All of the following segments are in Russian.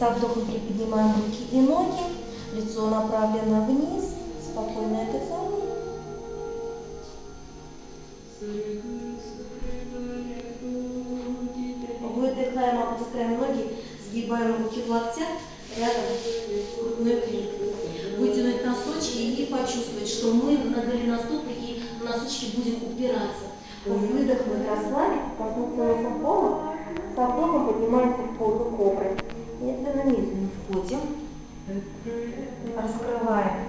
Со вдохом приподнимаем руки и ноги, лицо направлено вниз, спокойное дыхание. Выдыхаем, опускаем ноги, сгибаем руки в локтях, рядом грудной клеткой. Вытянуть носочки и почувствовать, что мы на голеностопы и носочки будем упираться. Выдох мы расслабить, коснуться носом пола, со вдохом поднимаемся в позу кобры. Медленно-медленно входим, раскрываем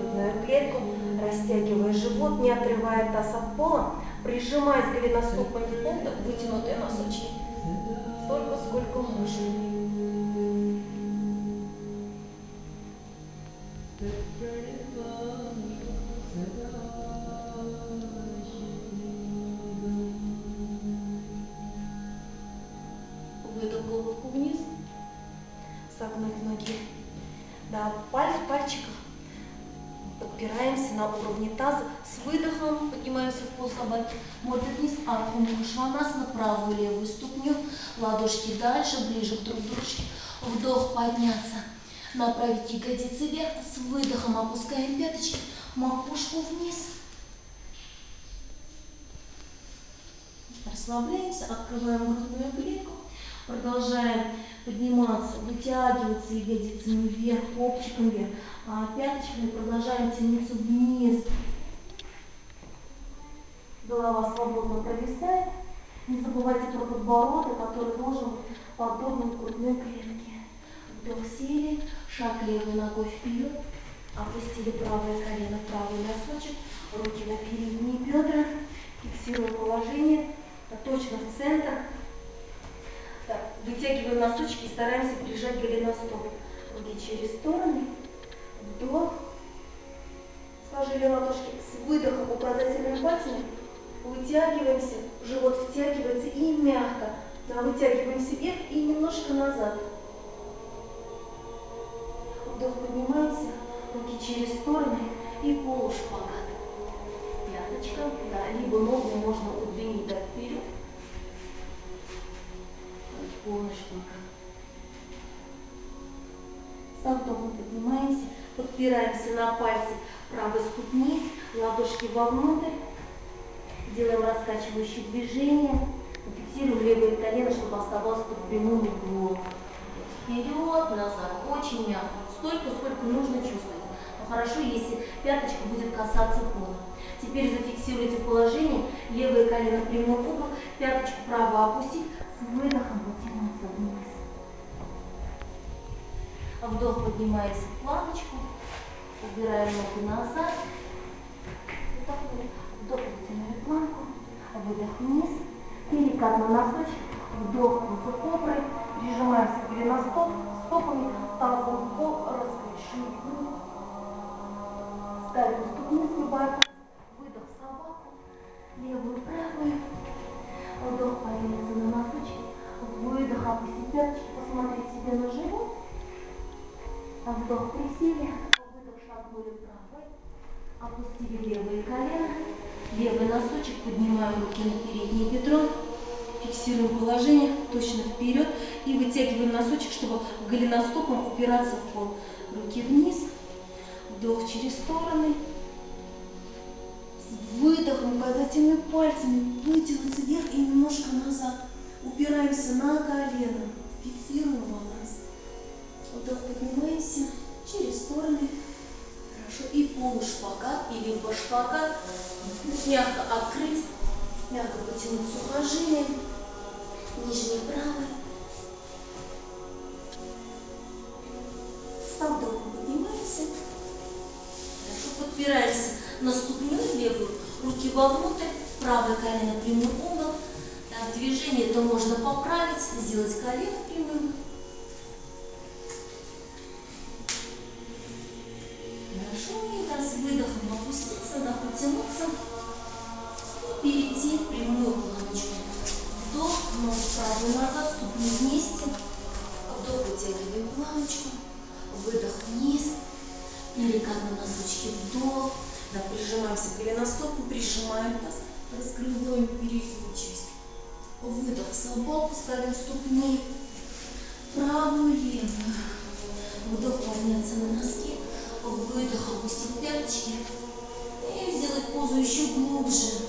грудную клетку, растягивая живот, не отрывая таз от пола, прижимаясь голеностопами в пол, так вытянутые носочки. Столько, сколько можно. Арху на правую левую ступню. Ладошки дальше, ближе к друг дружке. Вдох подняться. Направить ягодицы вверх. С выдохом опускаем пяточки. Макушку вниз. Расслабляемся, открываем грудную клетку. Продолжаем подниматься, вытягиваться ягодицами вверх, копчиком вверх, а пяточками продолжаем тянуться вниз. Голова свободно провисает. Не забывайте про подбородок, который должен подобным грудной клетке. Вдох сели, шаг левой ногой вперед, опустили правое колено, правый носочек, руки на передние бедра, фиксируем положение, точно в центр, так, вытягиваем носочки и стараемся прижать голеностоп. Руки через стороны. Вдох. Сложили ладошки с выдохом указательными пальцами. Вытягиваемся. Живот втягивается и мягко. Да, вытягиваемся вверх и немножко назад. Вдох, поднимаемся. Руки через стороны и полушпагат. Пяточка. Да, либо ногу можно удлинить так вперед полночника. Со вдохом поднимаемся, подпираемся на пальцы правой ступни, ладошки вовнутрь, делаем раскачивающие движения, фиксируем левое колено, чтобы оставалось под прямым углом. Вперед, назад, очень мягко, столько, сколько нужно чувствовать. Но хорошо, если пяточка будет касаться пола. Теперь зафиксируйте положение, левое колено прямой угол, пяточку право опустить, с выдохом потянуться вниз. Вдох, поднимаясь в планочку, убираем ноги назад. Вдох, вытянули планку, выдох вниз, перекат на носочек, вдох кобры, прижимаемся к голеностоп, стопами, тазом пол, раскрещиваем грудь. Ставим ступни, сгибаем, выдох собаку, левую, правую, Вдох повернуться на носочки. Выдох, опустить пяточки, посмотреть себе на живот. Вдох присели. Выдох, шагнули правой. Опустили левое колено. Левый носочек, поднимаем руки на переднее бедро. Фиксируем положение точно вперед и вытягиваем носочек, чтобы голеностопом упираться в пол. Руки вниз, вдох через стороны, Выдохом указательными пальцами вытянуться вверх и немножко назад. Упираемся на колено. Фиксируем баланс. Вдох, поднимаемся через стороны. И полушпагат или башпагат. Мягко открыть. Мягко потянуть сухожилие. Нижнее правое. Со вдохом поднимаемся. Хорошо. Подпираемся на ступню левую руки вовнутрь, правое колено прямой угол. Так, движение это можно поправить, сделать колено на носочки, вдох. Да, прижимаемся к голеностопу, прижимаем таз, раскрываем переднюю часть. Выдох, собаку, ставим ступни. правую, левую. Вдох подняться на носки, выдох опустить пяточки и сделать позу еще глубже.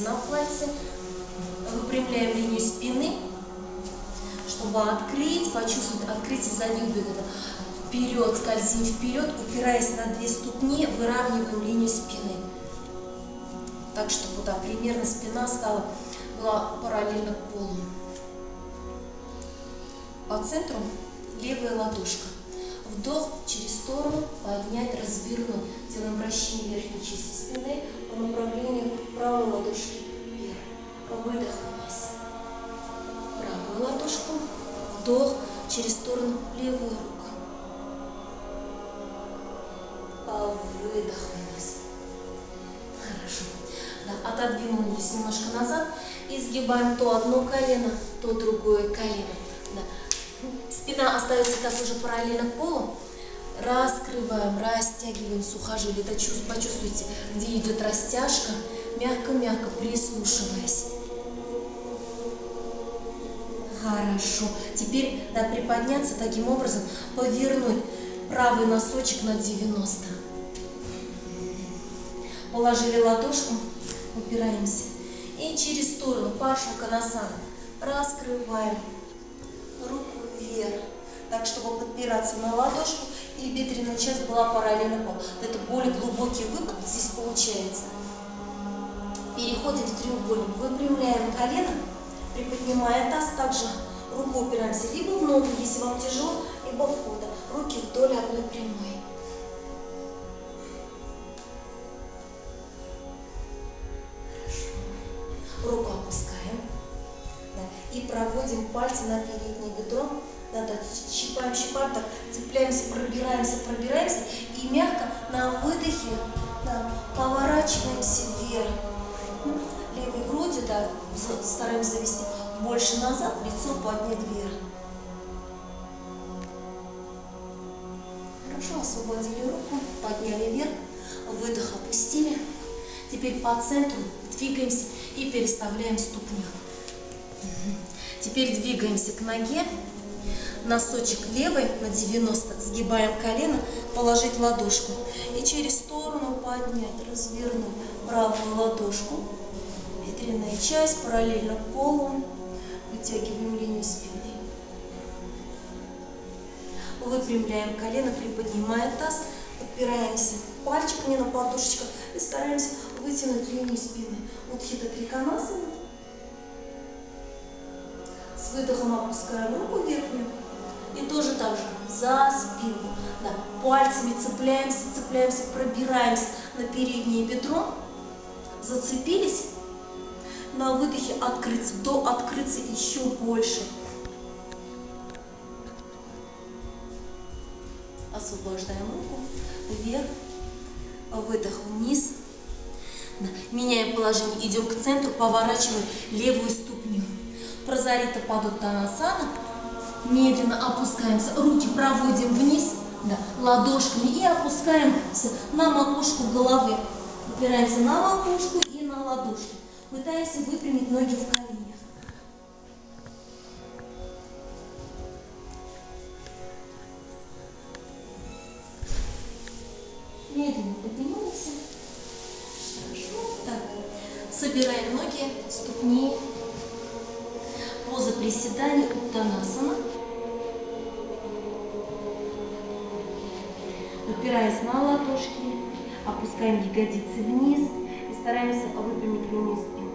На пальцы, выпрямляем линию спины, чтобы открыть, почувствовать открытие задних бедер. Вперед, скользим вперед, упираясь на две ступни, выравниваем линию спины. Так, чтобы да, примерно спина стала, была параллельно полу. По центру левая ладошка. Вдох через сторону, поднять, развернуть. Делаем вращение верхней части спины по направлению правой ладошки вверх. Выдох вниз. Правую ладошку. Вдох через сторону левую руку. А выдох вниз. Хорошо. Да, отодвинулись немножко назад и сгибаем то одно колено, то другое колено. Спина остается такой же параллельно к полу. Раскрываем, растягиваем сухожилие. Это чувство, почувствуйте, где идет растяжка. Мягко-мягко прислушиваясь. Хорошо. Теперь надо приподняться таким образом, повернуть правый носочек на 90. Положили ладошку, упираемся. И через сторону, Пашу Канасана, раскрываем так, чтобы подпираться на ладошку и бедренная часть была параллельно полу. Это более глубокий выпад здесь получается. Переходим в треугольник, выпрямляем колено, приподнимая таз, также руку упираемся либо в ногу, если вам тяжело, либо в хода. Руки вдоль одной прямой. Руку опускаем. Да. И проводим пальцы на переднее бедро. Да, щипаем, щипаем, так, цепляемся, пробираемся, пробираемся. И мягко на выдохе да, поворачиваемся вверх. Левой грудью, да, стараемся завести больше назад, лицо поднять вверх. Хорошо, освободили руку, подняли вверх, выдох опустили. Теперь по центру двигаемся и переставляем ступню. Теперь двигаемся к ноге. Носочек левый на 90, сгибаем колено, положить ладошку. И через сторону поднять, развернуть правую ладошку. Бедренная часть параллельно полу. Вытягиваем линию спины. Выпрямляем колено, приподнимая таз, подпираемся пальчиками на подушечках и стараемся вытянуть линию спины. Утхита Триконасана. С выдохом опускаем руку верхнюю. И тоже так же за спинку. Да, пальцами цепляемся, цепляемся, пробираемся на переднее бедро. Зацепились. На выдохе открыться, до открыться еще больше. Освобождаем руку вверх, выдох вниз. Меняем положение, идем к центру, поворачиваем левую ступню. Прозорита падуттанасана. Медленно опускаемся, руки проводим вниз, да, ладошками и опускаемся на макушку головы. Упираемся на макушку и на ладошки. Пытаемся выпрямить ноги в коленях. Медленно поднимаемся. Хорошо. Так. Собираем ноги, ступни. Поза приседания Уттанасана. Упираясь на ладошки, опускаем ягодицы вниз и стараемся выпрямить линию спины.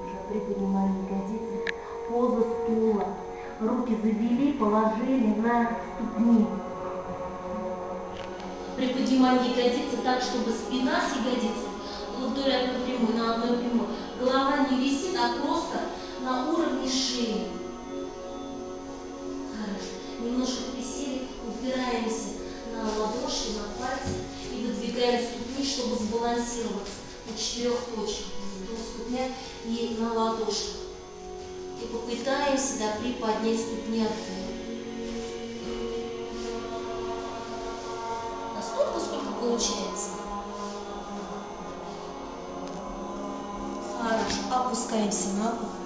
Уже приподнимаем ягодицы. Поза стула. Руки завели, положили на ступни. Приподнимаем ягодицы так, чтобы спина с ягодицей вдоль одной прямой, на одной прямой. Голова не висит, а просто на уровне шеи. На четырех точках. До ступня и на ладошках. И попытаемся да, приподнять ступни. Настолько, сколько получается. Хорошо. Опускаемся на пол.